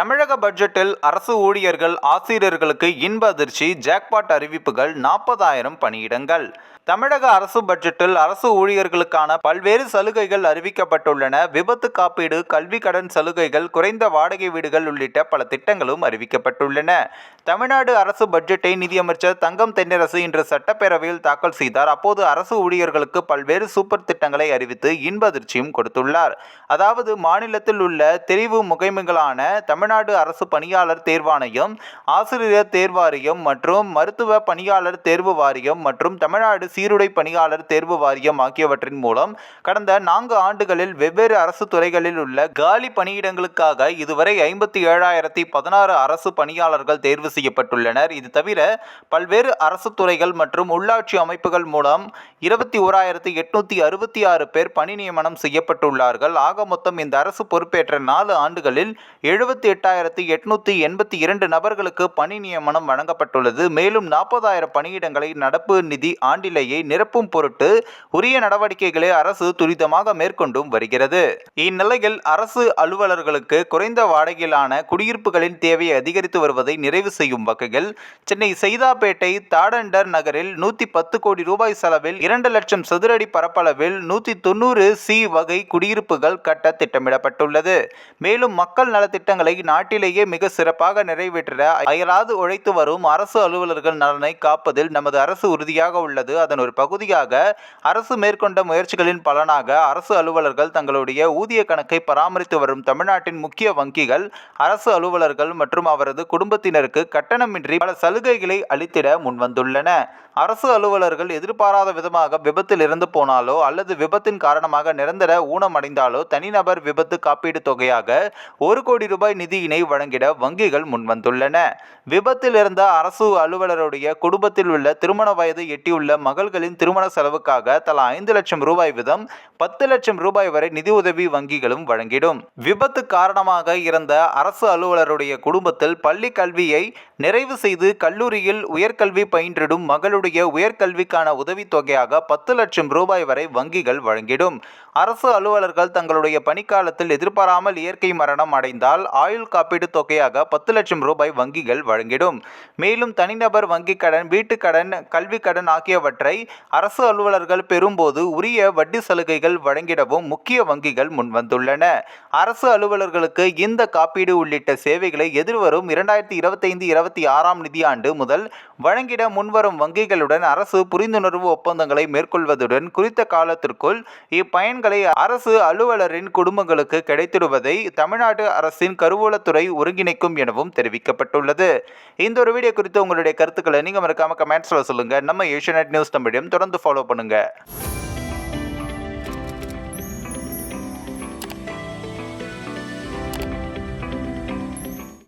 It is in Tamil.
தமிழக பட்ஜெட்டில் அரசு ஊழியர்கள் ஆசிரியர்களுக்கு இன்ப அதிர்ச்சி ஜாக்பாட் அறிவிப்புகள் நாற்பதாயிரம் பணியிடங்கள். தமிழக அரசு பட்ஜெட்டில் அரசு ஊழியர்களுக்கான பல்வேறு சலுகைகள் அறிவிக்கப்பட்டுள்ளன. விபத்து காப்பீடு கல்வி கடன் சலுகைகள் குறைந்த வாடகை வீடுகள் உள்ளிட்ட பல திட்டங்களும் அறிவிக்கப்பட்டுள்ளன. தமிழ்நாடு அரசு பட்ஜெட்டை நிதியமைச்சர் தங்கம் தென்னரசு இன்று சட்டப்பேரவையில் தாக்கல் செய்தார். அப்போது அரசு ஊழியர்களுக்கு பல்வேறு சூப்பர் திட்டங்களை அறிவித்து இன்ப அதிர்ச்சியும் கொடுத்துள்ளார். அதாவது மாநிலத்தில் உள்ள தெரிவு முகைமைகளான தமிழ்நாடு அரசு பணியாளர் தேர்வாணையம் ஆசிரியர் தேர்வாரியம் மற்றும் மருத்துவ பணியாளர் தேர்வு வாரியம் மற்றும் தமிழ்நாடு சீருடை பணியாளர் தேர்வு வாரியம் ஆகியவற்றின் மூலம் கடந்த நான்கு ஆண்டுகளில் வெவ்வேறு அரசு துறைகளில் உள்ள காலி பணியிடங்களுக்காக இதுவரை ஐம்பத்தி ஏழாயிரத்தி பதினாறு அரசு பணியாளர்கள் தேர்வு செய்யப்பட்டுள்ளனர். இது தவிர பல்வேறு அரசு துறைகள் மற்றும் உள்ளாட்சி அமைப்புகள் மூலம் இருபத்தி ஓராயிரத்தி எட்நூத்தி அறுபத்தி ஆறு பேர் பணி நியமனம் செய்யப்பட்டுள்ளார்கள். ஆக மொத்தம் இந்த அரசு பொறுப்பேற்ற நாலு ஆண்டுகளில் எழுபத்தி எட்டாயிரத்தி எட்நூத்தி எண்பத்தி இரண்டு நபர்களுக்கு பணி நியமனம் வழங்கப்பட்டுள்ளது. மேலும் நாற்பதாயிரம் பணியிடங்களை நடப்பு நிதி ஆண்டிலேயே நிரப்பும் பொருட்டு உரிய நடவடிக்கைகளை அரசு துரிதமாக மேற்கொண்டும் வருகிறது. இந்நிலையில் அரசு அலுவலர்களுக்கு குறைந்த வாடகையிலான குடியிருப்புகளின் தேவையை அதிகரித்து வருவதை நிறைவு செய்யும் வகையில் சென்னை செய்தாப்பேட்டை தாடண்டர் நகரில் நூத்தி பத்து கோடி ரூபாய் செலவில் இரண்டு லட்சம் சதுரடி பரப்பளவில் நூத்தி தொண்ணூறு சி வகை குடியிருப்புகள் கட்ட திட்டமிடப்பட்டுள்ளது. மேலும் மக்கள் நலத்திட்டங்களை நாட்டிலேயே மிக சிறப்பாக நிறைவேற்ற அயராது உழைத்து வரும் அரசு அலுவலர்கள் நலனை காப்பதில் நமது அரசு உறுதியாக உள்ளது. அதன் ஒரு பகுதியாக அரசு மேற்கொண்ட முயற்சிகளின் பலனாக அரசு அலுவலர்கள் தங்களுடைய ஊதிய கணக்கை பராமரித்து வரும் தமிழ்நாட்டின் முக்கிய வங்கிகள் அரசு அலுவலர்கள் மற்றும் அவரது குடும்பத்தினருக்கு கட்டணமின்றி பல சலுகைகளை அளித்திட முன்வந்துள்ளன. அரசு அலுவலர்கள் எதிர்பாராத விதமாக விபத்தில் இறந்து போனாலோ அல்லது விபத்தின் காரணமாக நிரந்தர ஊனமடைந்தாலோ தனிநபர் விபத்து காப்பீடு தொகையாக ஒரு கோடி ரூபாய் நிதியினை வழங்கிட வங்கிகள் முன்வந்துள்ளன. விபத்தில் இருந்த அரசு அலுவலருடைய குடும்பத்தில் உள்ள திருமண வயது எட்டியுள்ள மகள்களின் திருமண செலவுக்காக தலா ஐந்து லட்சம் ரூபாய் வீதம் பத்து லட்சம் ரூபாய் வரை நிதி உதவி வங்கிகளும் வழங்கிடும். விபத்து காரணமாக இறந்த அரசு அலுவலருடைய குடும்பத்தில் பள்ளி கல்வியை நிறைவு செய்து கல்லூரியில் உயர்கல்வி பயின்றிடும் மகளுடைய உயர்கல்விக்கான உதவித்தொகையாக பத்து லட்சம் ரூபாய் வரை வங்கிகள் வழங்கிடும். அரசு அலுவலர்கள் தங்களுடைய பணிக்காலத்தில் எதிர்பாராமல் இயற்கை மரணம் அடைந்தால் ஆயுள் காப்பீடு தொகையாக பத்து லட்சம் ரூபாய் வங்கிகள் வழங்கிடும். மேலும் தனிநபர் வங்கிக் கடன் வீட்டுக் கடன் கல்விக் கடன் ஆகியவற்றை அரசு அலுவலர்கள் பெறும்போது உரிய வட்டி சலுகைகள் வழங்கிடவும் முக்கிய வங்கிகள் முன்வந்துள்ளன அரசு அலுவலர்களுக்கு இந்த காப்பீடு உள்ளிட்ட சேவைகளை எதிர்வரும் இரண்டாயிரத்தி இருபத்தைந்து இருபத்தி ஆறாம் நிதியாண்டு முதல் வழங்கிட முன்வரும் வங்கிகள் வங்கிகளுடன் அரசு புரிந்துணர்வு ஒப்பந்தங்களை மேற்கொள்வதுடன் குறித்த காலத்திற்குள் இப்பயன்களை அரசு அலுவலரின் குடும்பங்களுக்கு கிடைத்திடுவதை தமிழ்நாடு அரசின் கருவூலத்துறை ஒருங்கிணைக்கும் எனவும் தெரிவிக்கப்பட்டுள்ளது. இந்த ஒரு வீடியோ குறித்து உங்களுடைய கருத்துக்களை நீங்கள் மறக்காம கமெண்ட்ஸில் சொல்லுங்கள் நம்ம ஏஷியநெட் நியூஸ் தமிழையும் தொடர்ந்து ஃபாலோ பண்ணுங்கள்